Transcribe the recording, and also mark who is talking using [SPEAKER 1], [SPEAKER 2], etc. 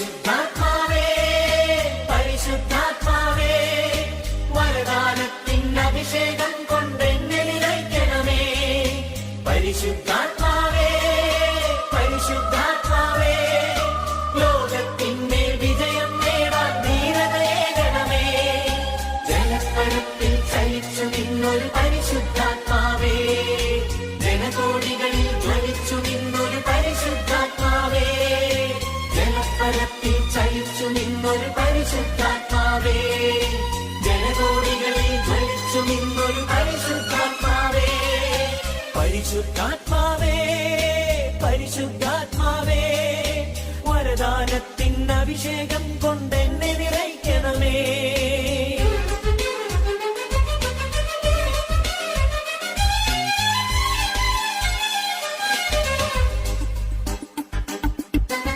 [SPEAKER 1] പരിശുദ്ധാത്മാവേ പരിശുദ്ധാത്മാവേ വരദാനത്തിൻ അഭിഷേകം കൊണ്ടെന്നെ നിറയ്ക്കണമേ. പരിശുദ്ധാത്മാവേ പരിശുദ്ധാത്മാവേ ലോകത്തിന്മേൽ വിജയം നേടാൻ ധീരതയേകണമേ ജലപ്പരപ്പിൽ ചലിച്ചു നിന്നൊരു പരിശുദ്ധാത്മാവേ ജനകോടികളിൽ ജ്വലിച്ചു നിന്നൊരു പരിശുദ്ധാത്മാവേ പരിശുദ്ധാത്മാവേ വരദാനത്തിൻ അഭിഷേകം കൊണ്ടെന്നെ